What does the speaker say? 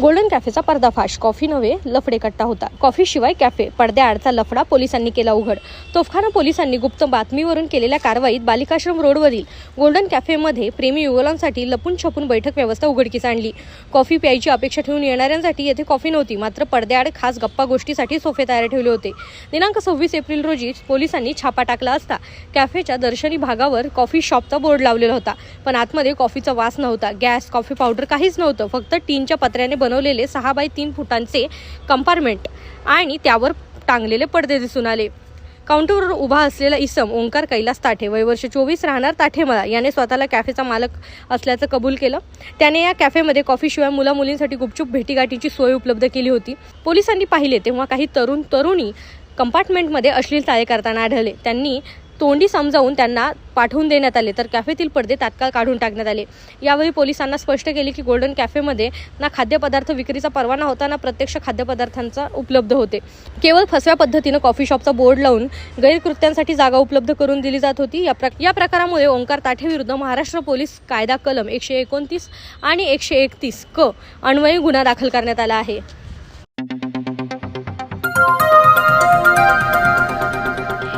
Golden कॅफेचा पर्दाफाश. Coffee नव्हे लफडे कट्टा होता. कॉफी शिवाय कॅफे पडद्याआडचा लफडा पोलिसांनी केला उघड. तोफखाना पोलिसांनी गुप्त बातमीवरून केलेल्या कारवाईत बालिकाश्रम रोडवरील गोल्डन कॅफेमध्ये प्रेमी युगलांसाठी लपून छपून बैठक व्यवस्था उघडकीस आणली. कॉफी प्यायची अपेक्षा ठेवून येणाऱ्यांसाठी येथे कॉफी नव्हती मात्र पडद्याआड खास गप्पा गोष्टीसाठी सोफे तयार ठेवले होते. दिनांक सव्वीस एप्रिल रोजी पोलिसांनी छापा टाकला असता. कॅफेच्या दर्शनी भागावर कॉफी शॉपचा बोर्ड लावलेला होता पण आतमध्ये कॉफीचा वास नव्हता. गॅस कॉफी पावडर काहीच नव्हतं फक्त टीनच्या पत्र्याने बनवलेले सहा बाय तीन फुटांचे कंपार्टमेंट आणि त्यावर टांगलेले पडदे दिसून आले. काउंटरवर उभा असलेला इसम ओंकार कैलास ताठे वय वर्ष चोवीस राहणार ताठेमळा याने स्वतःला कॅफेचा मालक असल्याचं कबूल केलं. त्याने या कॅफेमध्ये कॉफीशिवाय मुला मुलींसाठी गुपचूप भेटीगाठीची सोय उपलब्ध केली होती. पोलिसांनी पाहिले तेव्हा काही तरुण तरुणी कंपार्टमेंटमध्ये अश्लील ताळे करताना आढळले. त्यांनी तोंडी समजावून त्यांना पाठवून देण्यात आले तर कॅफेतील पडदे तात्काळ काढून टाकण्यात आले. यावेळी पोलिसांना स्पष्ट केले की गोल्डन कॅफेमध्ये ना खाद्यपदार्थ विक्रीचा परवाना होता ना प्रत्यक्ष खाद्यपदार्थांचा उपलब्ध होते. केवळ फसव्या पद्धतीनं कॉफी शॉपचा बोर्ड लावून गैरकृत्यांसाठी जागा उपलब्ध करून दिली जात होती. या प्र या प्रकारामुळे ओंकार ताठेविरुद्ध महाराष्ट्र पोलीस कायदा कलम एकशे एकोणतीस आणि एकशे एकतीस क अन्वयी गुन्हा दाखल करण्यात आला आहे.